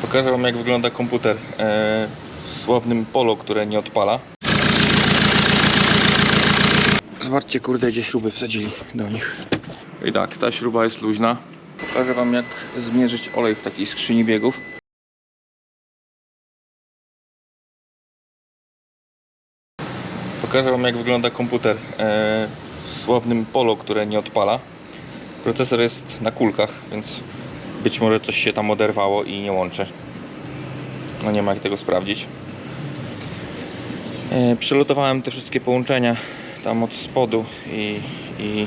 Pokażę Wam jak wygląda komputer e, w sławnym Polo, które nie odpala. Zobaczcie, kurde, gdzie śruby wsadzili do nich. I tak, ta śruba jest luźna. Pokażę Wam jak zmierzyć olej w takiej skrzyni biegów. Pokażę Wam jak wygląda komputer e, w sławnym Polo, które nie odpala. Procesor jest na kulkach, więc być może coś się tam oderwało i nie łączy. No nie ma jak tego sprawdzić. E, Przylotowałem te wszystkie połączenia tam od spodu i, i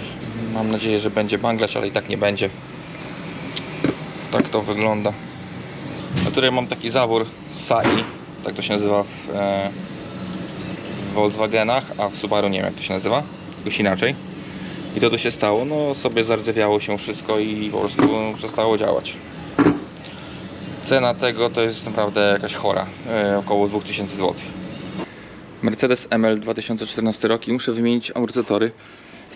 mam nadzieję, że będzie banglać, ale i tak nie będzie. Tak to wygląda. No tutaj mam taki zawór SAI, tak to się nazywa w, e, w Volkswagenach, a w Subaru nie wiem jak to się nazywa, jakoś inaczej. I to to się stało, no sobie zardzewiało się wszystko i po prostu przestało działać. Cena tego to jest naprawdę jakaś chora, e, około 2000 zł. Mercedes ML 2014 rok i muszę wymienić amortyzatory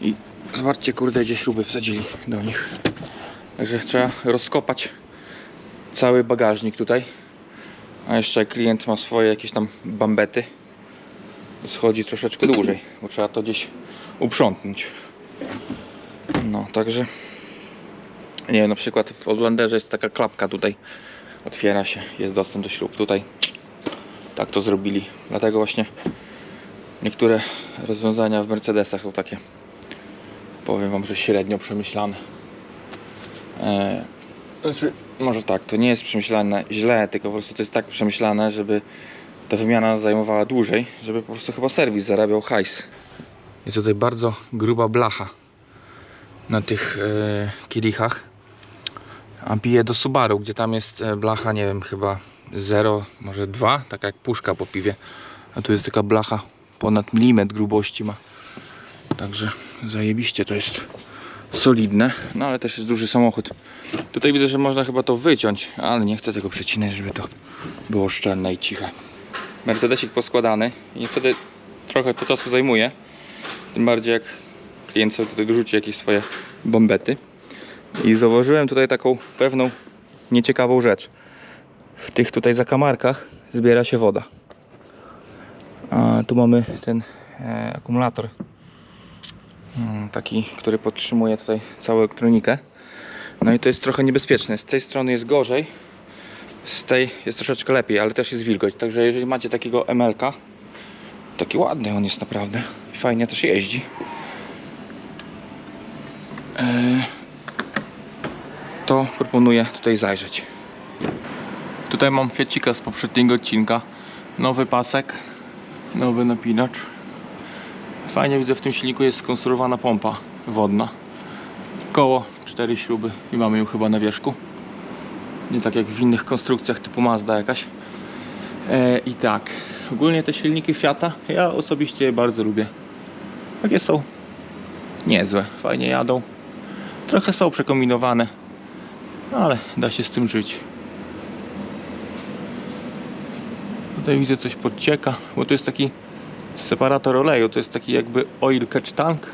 i zobaczcie kurde gdzie śruby wsadzili do nich. Także trzeba rozkopać cały bagażnik tutaj. A jeszcze klient ma swoje jakieś tam bambety. Schodzi troszeczkę dłużej, bo trzeba to gdzieś uprzątnąć. No, także nie wiem, na przykład w Outlanderze jest taka klapka tutaj. Otwiera się, jest dostęp do śrub. Tutaj tak to zrobili. Dlatego właśnie niektóre rozwiązania w Mercedesach są takie powiem wam, że średnio przemyślane. Eee, znaczy, może tak, to nie jest przemyślane źle, tylko po prostu to jest tak przemyślane, żeby ta wymiana zajmowała dłużej, żeby po prostu chyba serwis zarabiał hajs. Jest tutaj bardzo gruba blacha na tych e, kielichach. A piję do Subaru, gdzie tam jest e, blacha, nie wiem, chyba 0, może 2, taka jak puszka po piwie. A tu jest taka blacha ponad milimetr grubości ma. Także zajebiście to jest solidne, no ale też jest duży samochód. Tutaj widzę, że można chyba to wyciąć, ale nie chcę tego przecinać, żeby to było szczelne i ciche. Mercedesik poskładany i niestety trochę to czasu zajmuje. Tym bardziej jak klient sobie tutaj dorzuci jakieś swoje bombety. I zauważyłem tutaj taką pewną nieciekawą rzecz. W tych tutaj zakamarkach zbiera się woda. A tu mamy ten e, akumulator. Mm, Taki, który podtrzymuje tutaj całą elektronikę. No i to jest trochę niebezpieczne. Z tej strony jest gorzej, z tej jest troszeczkę lepiej, ale też jest wilgoć. Także jeżeli macie takiego MLK, taki ładny on jest naprawdę. Fajnie też jeździ. Eee, to proponuję tutaj zajrzeć. Tutaj mam fiacika z poprzedniego odcinka. Nowy pasek, nowy napinacz. Fajnie widzę w tym silniku jest skonstruowana pompa wodna. Koło, cztery śruby i mamy ją chyba na wierzchu. Nie tak jak w innych konstrukcjach typu Mazda jakaś. E, I tak, ogólnie te silniki Fiata ja osobiście je bardzo lubię. Takie są niezłe, fajnie jadą. Trochę są przekombinowane, no ale da się z tym żyć. Tutaj widzę coś podcieka, bo to jest taki separator oleju, to jest taki jakby oil catch tank.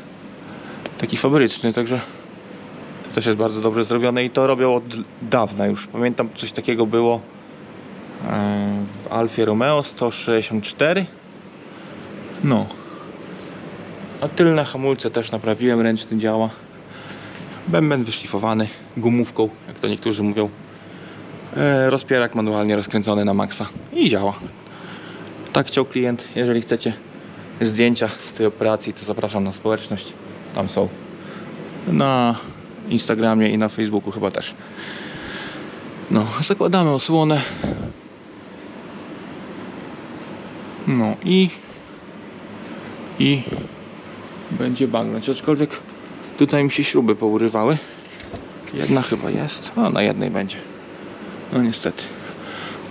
Taki fabryczny, także to też jest bardzo dobrze zrobione i to robią od dawna już. Pamiętam coś takiego było w Alfie Romeo 164. No. A tylne hamulce też naprawiłem, ręczny działa. Bęben wyszlifowany gumówką, jak to niektórzy mówią. E, rozpierak manualnie rozkręcony na maksa i działa. Tak chciał klient. Jeżeli chcecie zdjęcia z tej operacji, to zapraszam na społeczność. Tam są. Na Instagramie i na Facebooku chyba też. No, zakładamy osłonę. No i i będzie bagnąć. Aczkolwiek tutaj mi się śruby pourywały. Jedna chyba jest. A na jednej będzie. No niestety.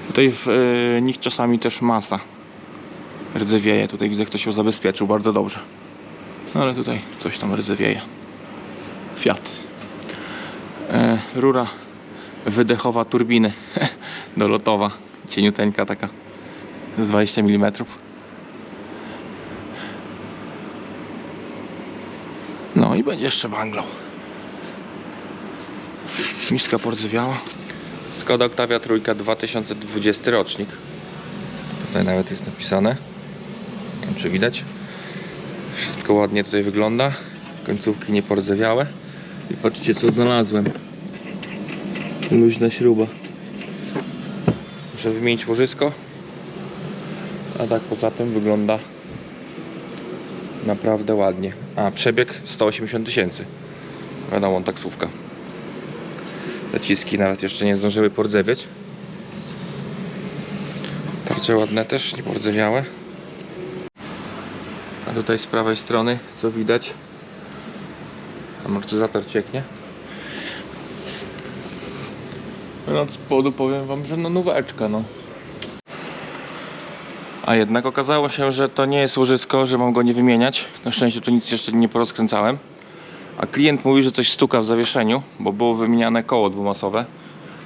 Tutaj w e, nich czasami też masa rdzewieje. Tutaj widzę, ktoś ją zabezpieczył bardzo dobrze. No ale tutaj coś tam rdzewieje. Fiat. E, rura wydechowa turbiny dolotowa. Cieniuteńka taka z 20 mm. No i będzie jeszcze banglał. Miska pordzewiała. Skoda Octavia trójka 2020 rocznik. Tutaj nawet jest napisane. Nie wiem czy widać. Wszystko ładnie tutaj wygląda. Końcówki nieporzewiałe. I patrzcie co znalazłem. Luźna śruba. Muszę wymienić łożysko. A tak poza tym wygląda naprawdę ładnie. A przebieg 180 tysięcy. Wiadomo, taksówka. Zaciski nawet jeszcze nie zdążyły pordzewieć. Tarcze ładne też, nie pordzewiałe. A tutaj z prawej strony, co widać, amortyzator cieknie. No od spodu powiem wam, że no nóweczka, no. A jednak okazało się, że to nie jest łożysko, że mam go nie wymieniać. Na szczęście tu nic jeszcze nie porozkręcałem. A klient mówi, że coś stuka w zawieszeniu, bo było wymieniane koło dwumasowe.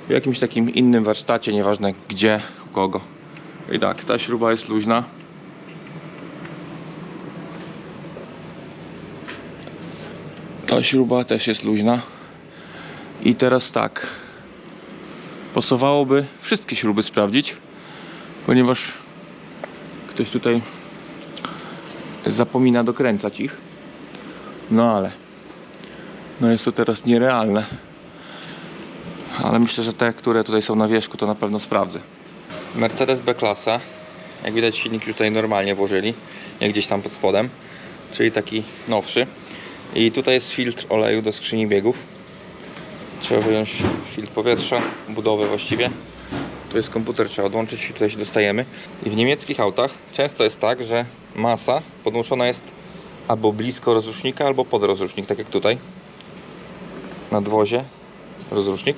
W jakimś takim innym warsztacie, nieważne gdzie, u kogo. I tak, ta śruba jest luźna. Ta śruba też jest luźna. I teraz tak. Pasowałoby wszystkie śruby sprawdzić, ponieważ ktoś tutaj zapomina dokręcać ich. No ale no jest to teraz nierealne. Ale myślę, że te, które tutaj są na wierzchu, to na pewno sprawdzę. Mercedes B-klasa. Jak widać silnik tutaj normalnie włożyli, nie gdzieś tam pod spodem, czyli taki nowszy. I tutaj jest filtr oleju do skrzyni biegów. Trzeba wyjąć filtr powietrza, budowę właściwie. Tu jest komputer, trzeba odłączyć i tutaj się dostajemy. I w niemieckich autach często jest tak, że masa podłączona jest albo blisko rozrusznika, albo pod rozrusznik, tak jak tutaj. Nadwozie, rozrusznik.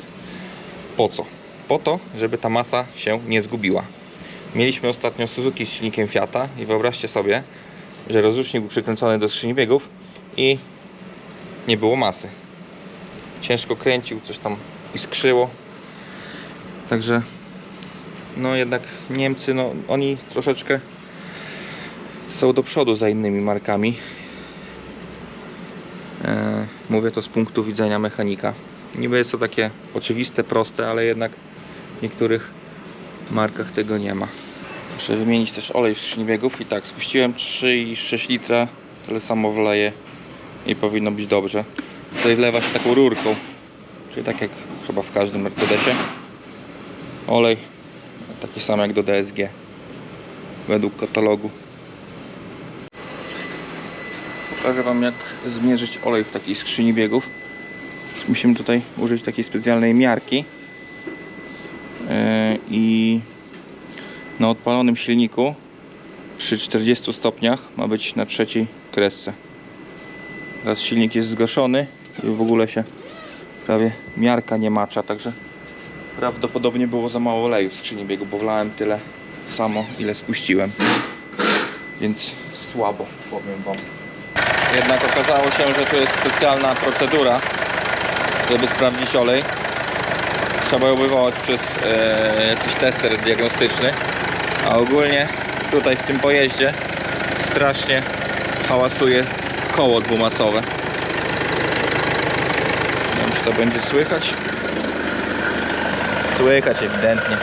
Po co? Po to, żeby ta masa się nie zgubiła. Mieliśmy ostatnio Suzuki z silnikiem Fiata i wyobraźcie sobie, że rozrusznik był przykręcony do skrzyni biegów i nie było masy. Ciężko kręcił, coś tam iskrzyło. Także no jednak Niemcy, no oni troszeczkę są do przodu za innymi markami. E, mówię to z punktu widzenia mechanika. Niby jest to takie oczywiste, proste, ale jednak w niektórych markach tego nie ma. Muszę wymienić też olej w skrzyni biegów i tak, spuściłem 3,6 litra, tyle samo wleję i powinno być dobrze. Tutaj wlewa się taką rurką, czyli tak jak chyba w każdym Mercedesie. Olej taki sam jak do DSG według katalogu. Pokażę Wam jak zmierzyć olej w takiej skrzyni biegów. Musimy tutaj użyć takiej specjalnej miarki Yy, i na odpalonym silniku przy 40 stopniach ma być na trzeciej kresce. Teraz silnik jest zgaszony i w ogóle się prawie miarka nie macza, także prawdopodobnie było za mało oleju w skrzyni biegu, bo wlałem tyle samo ile spuściłem. Więc słabo powiem Wam. Jednak okazało się, że tu jest specjalna procedura, żeby sprawdzić olej. Trzeba ją wywołać przez e, jakiś tester diagnostyczny. A ogólnie tutaj w tym pojeździe strasznie hałasuje koło dwumasowe. Nie wiem czy to będzie słychać. Słychać ewidentnie.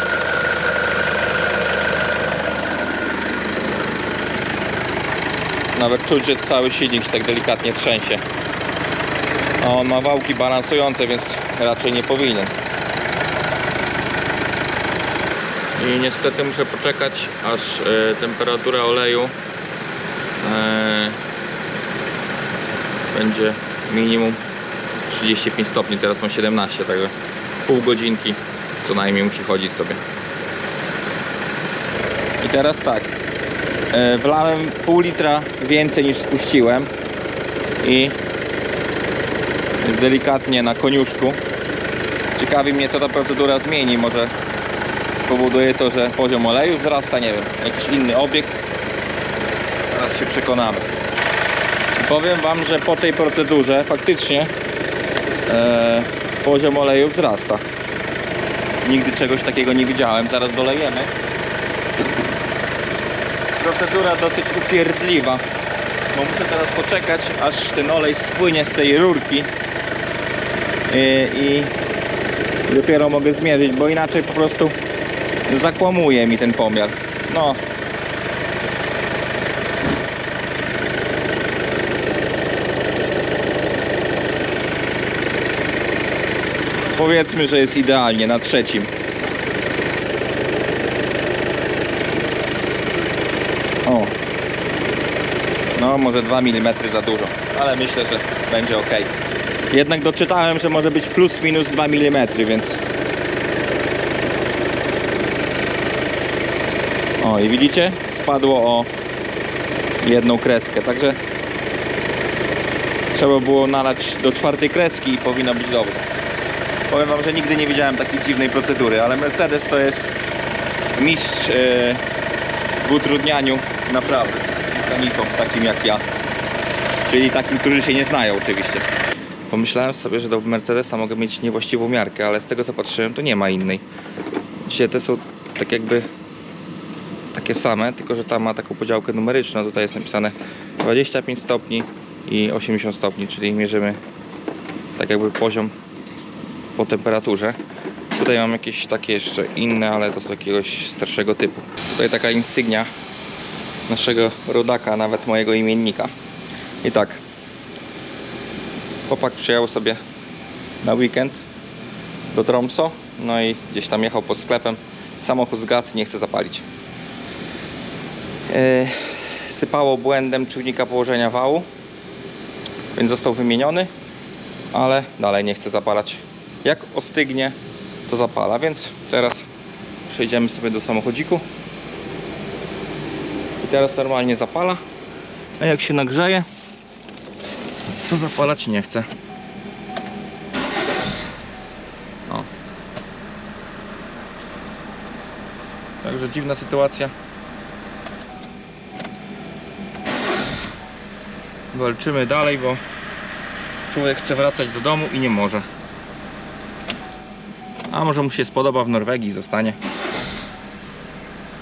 Nawet czuć, że cały silnik się tak delikatnie trzęsie. A on ma wałki balansujące, więc raczej nie powinien. I niestety muszę poczekać, aż e, temperatura oleju e, będzie minimum 35 stopni, teraz mam 17, także pół godzinki co najmniej musi chodzić sobie. I teraz tak, e, wlałem pół litra więcej niż spuściłem i delikatnie na koniuszku. Ciekawi mnie co ta procedura zmieni, może spowoduje to, że poziom oleju wzrasta, nie wiem, jakiś inny obieg. Teraz się przekonamy. Powiem Wam, że po tej procedurze faktycznie e, poziom oleju wzrasta. Nigdy czegoś takiego nie widziałem. Zaraz dolejemy. Procedura dosyć upierdliwa. Bo muszę teraz poczekać, aż ten olej spłynie z tej rurki. I, i Dopiero mogę zmierzyć, bo inaczej po prostu zakłamuje mi ten pomiar. No. Powiedzmy, że jest idealnie na trzecim. O. No, może 2 mm za dużo, ale myślę, że będzie ok. Jednak doczytałem, że może być plus minus 2 mm, więc. O, i widzicie? Spadło o jedną kreskę, także trzeba było nalać do czwartej kreski i powinno być dobrze. Powiem Wam, że nigdy nie widziałem takiej dziwnej procedury, ale Mercedes to jest mistrz e, w utrudnianiu naprawdę mechanikom takim jak ja. Czyli takim, którzy się nie znają oczywiście. Pomyślałem sobie, że do Mercedesa mogę mieć niewłaściwą miarkę, ale z tego co patrzyłem, to nie ma innej. Dzisiaj te są tak jakby takie same, tylko że tam ma taką podziałkę numeryczną. Tutaj jest napisane 25 stopni i 80 stopni, czyli mierzymy tak jakby poziom po temperaturze. Tutaj mam jakieś takie jeszcze inne, ale to są jakiegoś starszego typu. Tutaj taka insygnia naszego rodaka, nawet mojego imiennika. I tak, chłopak przyjechał sobie na weekend do Tromso, no i gdzieś tam jechał pod sklepem. Samochód zgasł nie chce zapalić. Yy, sypało błędem czujnika położenia wału, więc został wymieniony, ale dalej nie chce zapalać. Jak ostygnie, to zapala, więc teraz przejdziemy sobie do samochodziku. I teraz normalnie zapala, a jak się nagrzeje, to zapalać nie chce. O. Także dziwna sytuacja. Walczymy dalej, bo człowiek chce wracać do domu i nie może. A może mu się spodoba w Norwegii zostanie.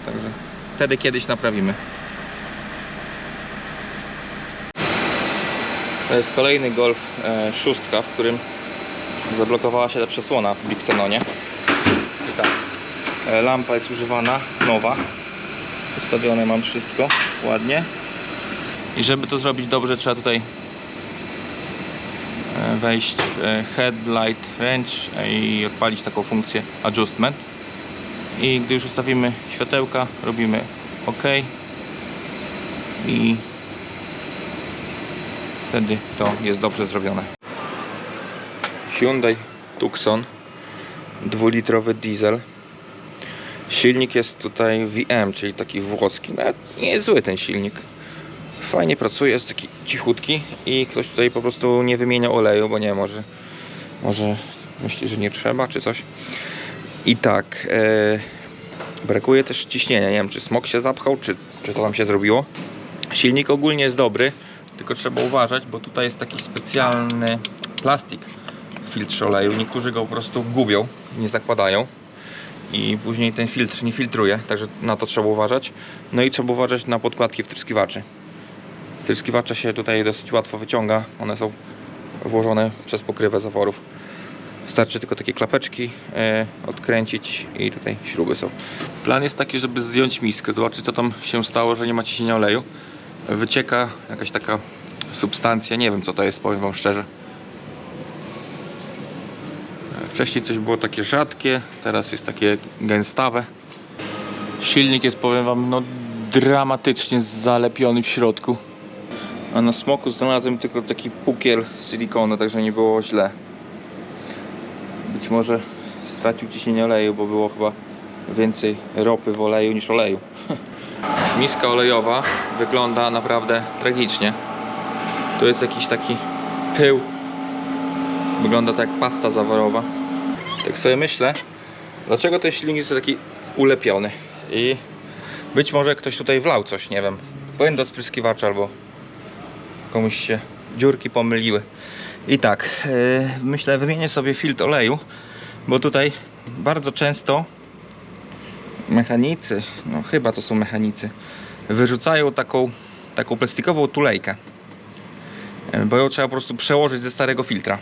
Także wtedy kiedyś naprawimy. To jest kolejny Golf e, szóstka, w którym zablokowała się ta przesłona w Bixenonie. Tak, e, lampa jest używana, nowa. Ustawione mam wszystko ładnie. I żeby to zrobić dobrze, trzeba tutaj wejść w e, Headlight Range i odpalić taką funkcję Adjustment. I gdy już ustawimy światełka, robimy OK. I wtedy to jest dobrze zrobione. Hyundai Tucson dwulitrowy diesel. Silnik jest tutaj VM, czyli taki włoski. Nawet nie jest ten silnik. Fajnie pracuje, jest taki cichutki i ktoś tutaj po prostu nie wymienia oleju, bo nie może, może myśli, że nie trzeba, czy coś. I tak, e, brakuje też ciśnienia. Nie wiem, czy smok się zapchał, czy, czy to tam się zrobiło. Silnik ogólnie jest dobry, tylko trzeba uważać, bo tutaj jest taki specjalny plastik w filtrze oleju. Niektórzy go po prostu gubią, nie zakładają i później ten filtr nie filtruje, także na to trzeba uważać. No i trzeba uważać na podkładki wtryskiwaczy. Wtryskiwacze się tutaj dosyć łatwo wyciąga, one są włożone przez pokrywę zaworów. Wystarczy tylko takie klapeczki e, odkręcić i tutaj śruby są. Plan jest taki, żeby zdjąć miskę, zobaczyć co tam się stało, że nie ma ciśnienia oleju. Wycieka jakaś taka substancja, nie wiem co to jest, powiem wam szczerze. E, Wcześniej coś było takie rzadkie, teraz jest takie gęstawe. Silnik jest, powiem wam, no dramatycznie zalepiony w środku. A na smoku znalazłem tylko taki pukiel silikonu, także nie było źle. Być może stracił ciśnienie oleju, bo było chyba więcej ropy w oleju niż oleju. Miska olejowa wygląda naprawdę tragicznie. Tu jest jakiś taki pył. Wygląda to jak pasta zawarowa. Tak sobie myślę, dlaczego ten silnik jest taki ulepiony. I być może ktoś tutaj wlał coś, nie wiem. Płyn do spryskiwacza albo komuś się dziurki pomyliły. I tak, yy, myślę, wymienię sobie filtr oleju, bo tutaj bardzo często mechanicy, no chyba to są mechanicy, wyrzucają taką, taką plastikową tulejkę. Yy, Bo ją trzeba po prostu przełożyć ze starego filtra.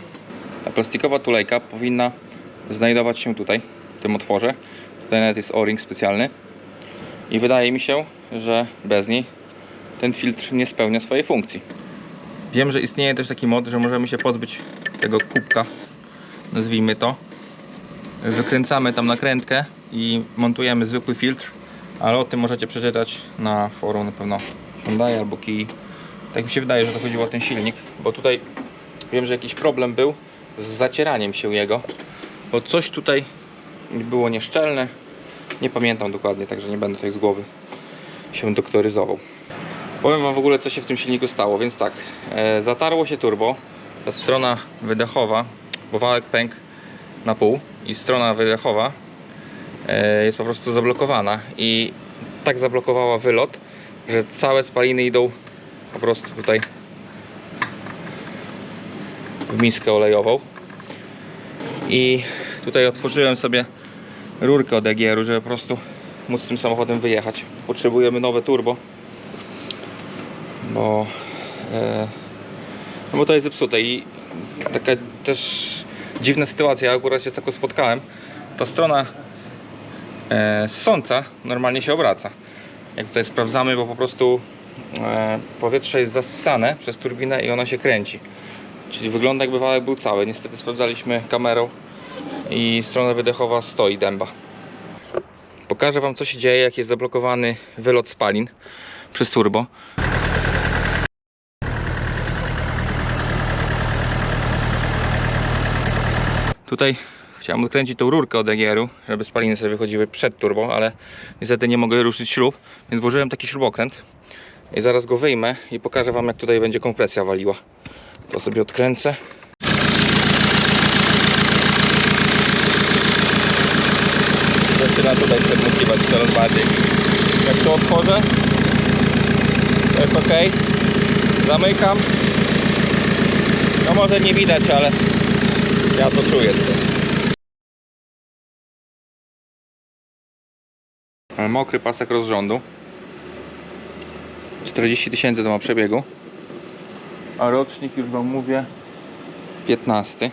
Ta plastikowa tulejka powinna znajdować się tutaj, w tym otworze. Tutaj nawet jest o-ring specjalny. I wydaje mi się, że bez niej ten filtr nie spełnia swojej funkcji. Wiem, że istnieje też taki mod, że możemy się pozbyć tego kubka, nazwijmy to. Wykręcamy tam nakrętkę i montujemy zwykły filtr, ale o tym możecie przeczytać na forum na pewno Hyundai albo Kii. Tak mi się wydaje, że to chodziło o ten silnik, bo tutaj wiem, że jakiś problem był z zacieraniem się jego, bo coś tutaj było nieszczelne. Nie pamiętam dokładnie, także nie będę tutaj z głowy się doktoryzował. Powiem Wam w ogóle, co się w tym silniku stało. Więc tak, e, zatarło się turbo, ta strona wydechowa, bo wałek pękł na pół i strona wydechowa e, jest po prostu zablokowana i tak zablokowała wylot, że całe spaliny idą po prostu tutaj w miskę olejową. I tutaj otworzyłem sobie rurkę od EGR-u, żeby po prostu móc tym samochodem wyjechać. Potrzebujemy nowe turbo, bo, e, no bo to jest zepsute i taka też dziwna sytuacja, ja akurat się z taką spotkałem. Ta strona e, ssąca normalnie się obraca. Jak tutaj sprawdzamy, bo po prostu e, powietrze jest zassane przez turbinę i ona się kręci. Czyli wygląda jakby wałek był cały. Niestety sprawdzaliśmy kamerą i strona wydechowa stoi dęba. Pokażę Wam co się dzieje jak jest zablokowany wylot spalin przez turbo. Tutaj chciałem odkręcić tą rurkę od EGR-u, żeby spaliny sobie wychodziły przed turbo, ale niestety nie mogę ruszyć śrub, więc włożyłem taki śrubokręt i zaraz go wyjmę i pokażę Wam jak tutaj będzie kompresja waliła. To sobie odkręcę. Zaczyna tutaj przedmukiwać coraz bardziej. Jak to otworzę, to jest ok. Zamykam. No może nie widać, ale ja to czuję tutaj. Mokry pasek rozrządu. 40 tysięcy to ma przebiegu. A rocznik już Wam mówię 15.